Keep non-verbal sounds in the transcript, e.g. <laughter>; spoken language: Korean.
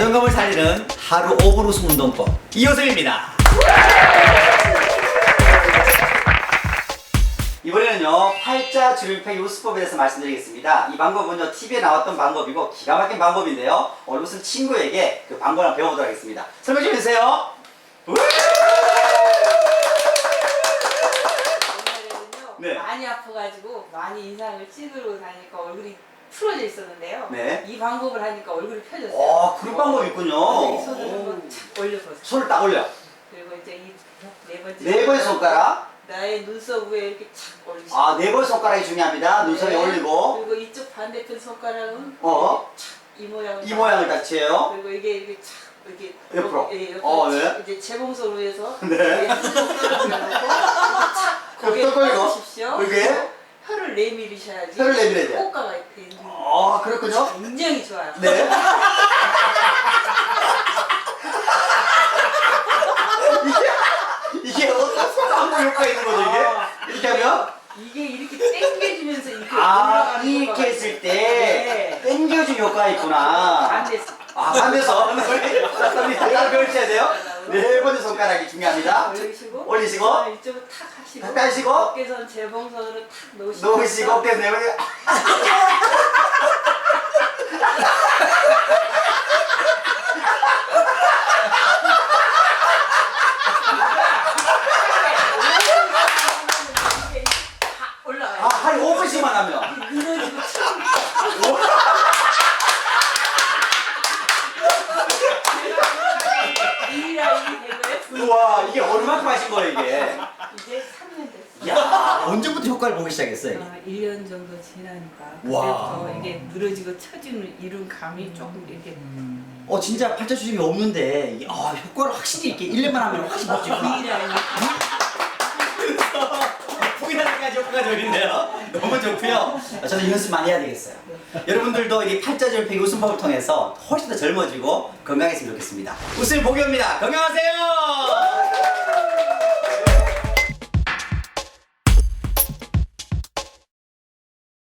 자존감을 살리는 하루 5분 웃음 운동법 이호섭입니다. 이번에는요 팔자 주름팩 요수법에 대해서 말씀드리겠습니다. 이 방법은요 TV에 나왔던 방법이고 기가 막힌 방법인데요. 오늘 무슨 친구에게 그 방법을 배워보도록 하겠습니다. 설명 좀 해주세요. 옛날에는요 네. 많이 아파가지고 많이 인상을 찌르고 다니까 얼굴이 풀어져 있었는데요. 네. 이 방법을 하니까 얼굴이 펴졌어요. 어 그런 방법이 있군요. 이 손을 한번 착 올려서 손을 딱 올려. 그리고 이제 이 네 번째 네 번의 손가락. 나의 눈썹 위에 이렇게 착 올리시고 아 네 번의 손가락이 중요합니다. 눈썹에 네. 올리고 그리고 이쪽 반대편 손가락은 어? 이 모양을 이 딱- 모양을 딱 취해요. 그리고 이게 이렇게 착 이렇게 옆으로. 예, 옆으로 어, 네. 착 이제 재봉소로 해서 네. 고개 <laughs> 옆으로 끌고. 펴주십시오. 그게 혀를 내밀으셔야지 혀를 내밀어야 돼요. 효과가 있는 아 그렇군요. 굉장히 좋아요. 네. <laughs> 이게 이게 어떤 한국 효과 있는 거죠 이게? 이렇게 하면 이게 이렇게 당겨지면서 이렇게 아 올라가는 이렇게 효과가 했을 있어요. 때 네. 당겨준 효과가 있구나. 반대서 아 반대서 <laughs> 우리 대가 배우셔야 돼요. 네 번째 손가락이 중요합니다. 올리시고. 손을 이쪽으로 탁 하시고 탁 하시고. 어깨선 재봉선으로 탁 놓으시고 놓으시고 어깨 이게 다 올라가요. 아한 5분씩만 하면. 늘어지고 치고 <laughs> 이 라인이 되고요. 우와 이게 얼마큼 하신 거예요 이게? 이제 3년 됐어요. 야 언제부터 효과를 보기 시작했어요? 아, 1년 정도 지나니까 와. 그때부터 이게 늘어지고 처지는 이룬 감이 조금 이렇게 어 진짜 팔자주름이 없는데 이- 아 효과를 확실히 이렇게 1년만 하면 확실히 이 라인이 포기하기까지 효과가 좋은데요 <laughs> 너무 좋고요. 저는 연습 많이 해야 되겠어요. 여러분들도 이 팔자절팽이 웃음법을 통해서 훨씬 더 젊어지고 건강했으면 좋겠습니다. 웃음 보기입니다. 건강하세요.